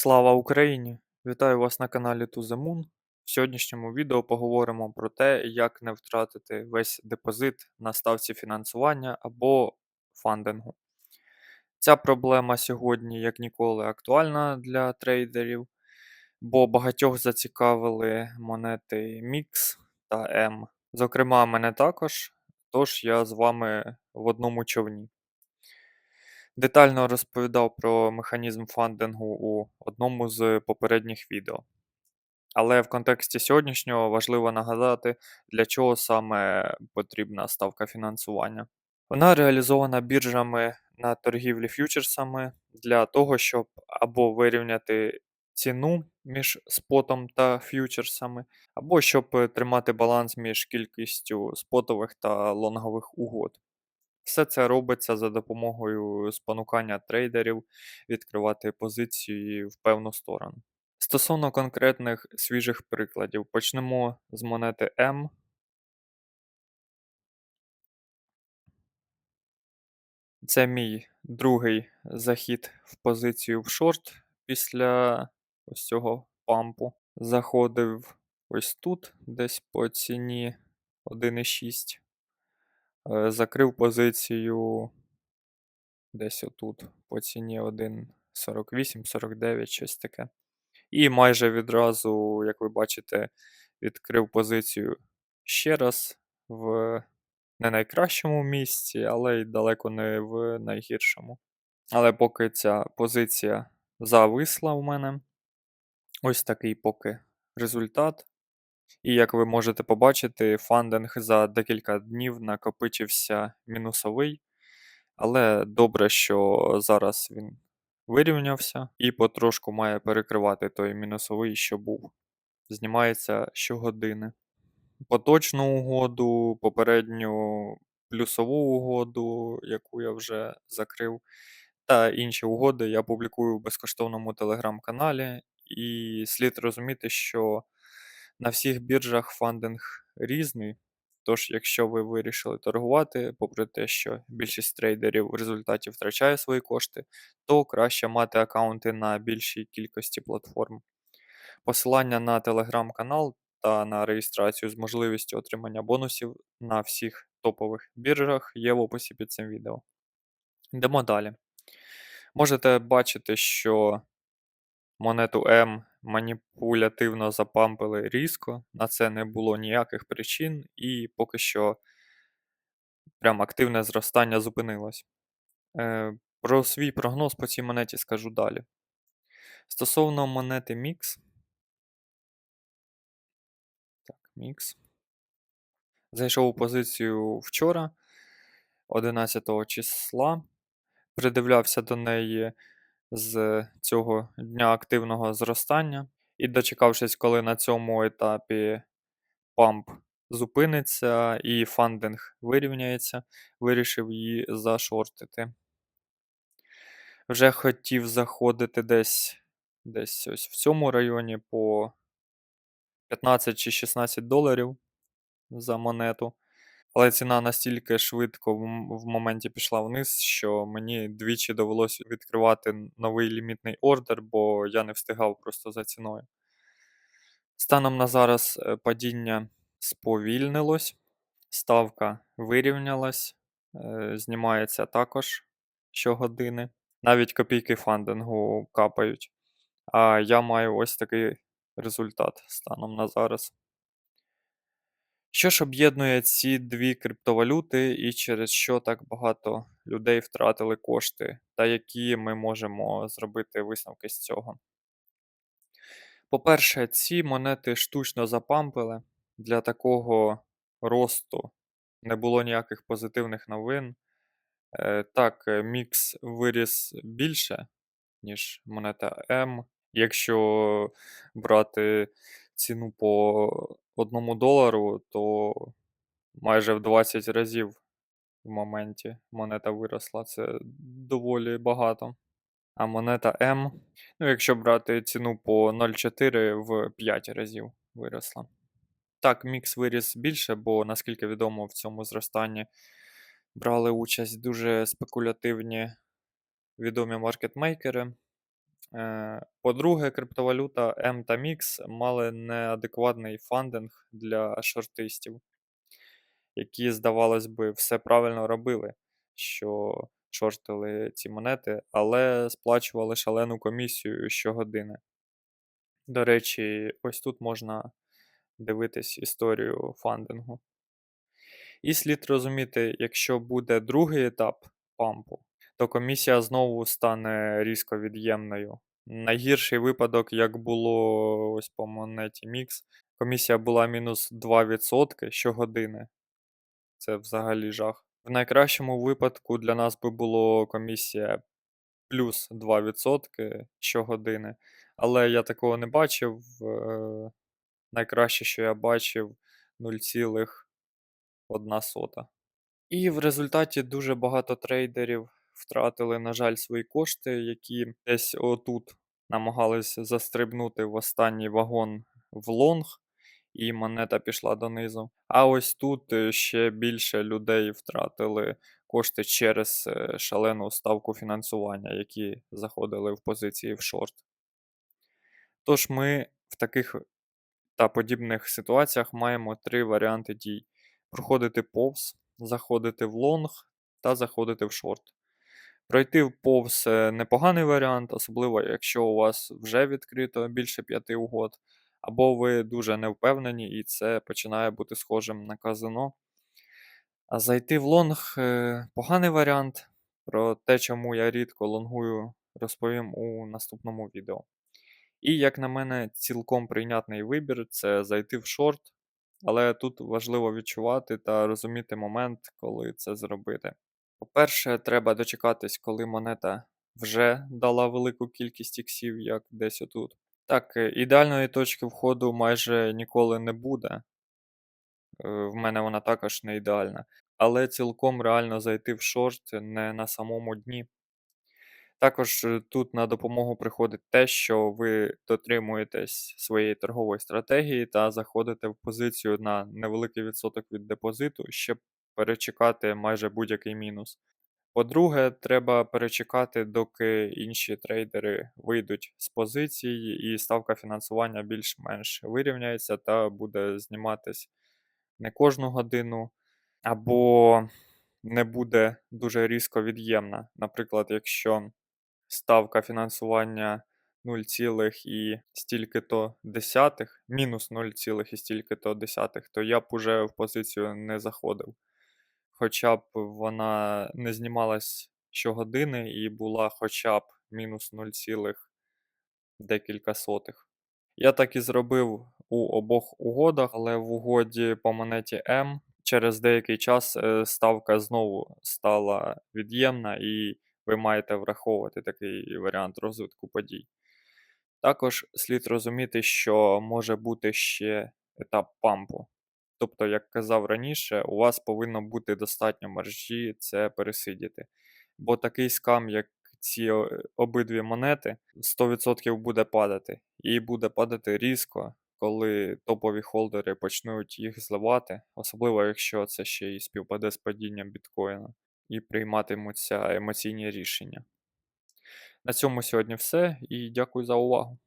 Слава Україні! Вітаю вас на каналі To The. В сьогоднішньому відео поговоримо про те, як не втратити весь депозит на ставці фінансування або фандингу. Ця проблема сьогодні, як ніколи, актуальна для трейдерів, бо багатьох зацікавили монети MIX та M. Зокрема, мене також, тож я з вами в одному човні. Детально розповідав про механізм фандингу у одному з попередніх відео. Але в контексті сьогоднішнього важливо нагадати, для чого саме потрібна ставка фінансування. Вона реалізована біржами на торгівлі ф'ючерсами для того, щоб або вирівняти ціну між спотом та ф'ючерсами, або щоб тримати баланс між кількістю спотових та лонгових угод. Все це робиться за допомогою спонукання трейдерів відкривати позиції в певну сторону. Стосовно конкретних свіжих прикладів, почнемо з монети M. Це мій другий захід в позицію в шорт після ось цього пампу. Заходив ось тут, десь по ціні 1,6. Е, Закрив позицію десь отут по ціні 1,48-49, щось таке. І майже відразу, як ви бачите, відкрив позицію ще раз в не найкращому місці, але й далеко не в найгіршому. Але поки ця позиція зависла у мене, ось такий поки результат. І як ви можете побачити, фандинг за декілька днів накопичився мінусовий. Але добре, що зараз він вирівнявся і потрошку має перекривати той мінусовий, що був. Знімається щогодини. Поточну угоду, попередню плюсову угоду, яку я вже закрив, та інші угоди я публікую в безкоштовному телеграм-каналі. І слід розуміти, що на всіх біржах фандинг різний. Тож, якщо ви вирішили торгувати, попри те, що більшість трейдерів в результаті втрачає свої кошти, то краще мати аккаунти на більшій кількості платформ. Посилання на телеграм-канал та на реєстрацію з можливістю отримання бонусів на всіх топових біржах є в описі під цим відео. Йдемо далі. Можете бачити, що монету М маніпулятивно запампили різко, на це не було ніяких причин, і поки що прям активне зростання зупинилось. Е, Про свій прогноз по цій монеті скажу далі. Стосовно монети Mix. Так, Mix. Зайшов у позицію вчора, 11 числа. Придивлявся до неї з цього дня активного зростання. І дочекавшись, коли на цьому етапі памп зупиниться і фандинг вирівняється, вирішив її зашортити. Вже хотів заходити десь десь ось в цьому районі по 15 чи 16 доларів за монету. Але ціна настільки швидко в, моменті пішла вниз, що мені двічі довелося відкривати новий лімітний ордер, бо я не встигав просто за ціною. Станом на зараз е, падіння сповільнилось, ставка вирівнялась, е, знімається також щогодини. Навіть копійки фандингу капають. А я маю ось такий результат станом на зараз. Що ж об'єднує ці дві криптовалюти і через що так багато людей втратили кошти, та які ми можемо зробити висновки з цього? По-перше, ці монети штучно запампили. Для такого росту не було ніяких позитивних новин. Е, Так, е, мікс виріс більше, ніж монета М. Якщо брати ціну по 1 долару, то майже в 20 разів в моменті монета виросла. Це доволі багато. А монета М, ну, якщо брати ціну по 0,4 в 5 разів виросла. Так, мікс виріс більше, бо, наскільки відомо, в цьому зростанні брали участь дуже спекулятивні відомі маркетмейкери. Е, По-друге, криптовалюта M та MIX мали неадекватний фандинг для шортистів, які, здавалось би, все правильно робили, що шортили ці монети, але сплачували шалену комісію щогодини. До речі, ось тут можна дивитись історію фандингу. І слід розуміти, якщо буде другий етап пампу, то комісія знову стане різко від'ємною. Найгірший випадок, як було ось по монеті Mix, комісія була мінус 2% щогодини. Це взагалі жах. В найкращому випадку для нас би було комісія плюс 2% щогодини. Але я такого не бачив. Е, Найкраще, що я бачив, 0,1. І в результаті дуже багато трейдерів втратили, на жаль, свої кошти, які десь отут намагались застрибнути в останній вагон в лонг, і монета пішла донизу. А ось тут е, ще більше людей втратили кошти через е, шалену ставку фінансування, які заходили в позиції в шорт. Тож ми в таких та подібних ситуаціях маємо три варіанти дій: проходити повз, заходити в лонг та заходити в шорт. Пройти повз е, непоганий варіант, особливо якщо у вас вже відкрито більше п'яти угод, або ви дуже не впевнені, і це починає бути схожим на казино. А зайти в лонг е, поганий варіант. Про те, чому я рідко лонгую, розповім у наступному відео. І, як на мене, цілком прийнятний вибір це зайти в шорт, але тут важливо відчувати та розуміти момент, коли це зробити. По-перше, треба дочекатись, коли монета вже дала велику кількість іксів, як десь отут. Так, е, ідеальної точки входу майже ніколи не буде. Е, В мене вона також не ідеальна. Але цілком реально зайти в шорт не на самому дні. Також е, тут на допомогу приходить те, що ви дотримуєтесь своєї торгової стратегії та заходите в позицію на невеликий відсоток від депозиту, щоб перечекати майже будь-який мінус. По-друге, треба перечекати, доки інші трейдери вийдуть з позиції, і ставка фінансування більш-менш вирівняється та буде зніматись не кожну годину, або не буде дуже різко від'ємна. Наприклад, якщо ставка фінансування 0, і стільки-то десятих, мінус 0, і стільки-то десятих, то я б уже в позицію не заходив. Хоча б вона не знімалась щогодини і була хоча б мінус 0, декілька сотих. Я так і зробив у обох угодах, але в угоді по монеті М через деякий час е, ставка знову стала від'ємна, і ви маєте враховувати такий варіант розвитку подій. Також слід розуміти, що може бути ще етап пампу. Тобто, як казав раніше, у вас повинно бути достатньо маржі це пересидіти. Бо такий скам, як ці обидві монети, 100% буде падати. І буде падати різко, коли топові холдери почнуть їх зливати, особливо якщо це ще й співпаде з падінням біткоїна, і прийматимуться емоційні рішення. На цьому сьогодні все і дякую за увагу.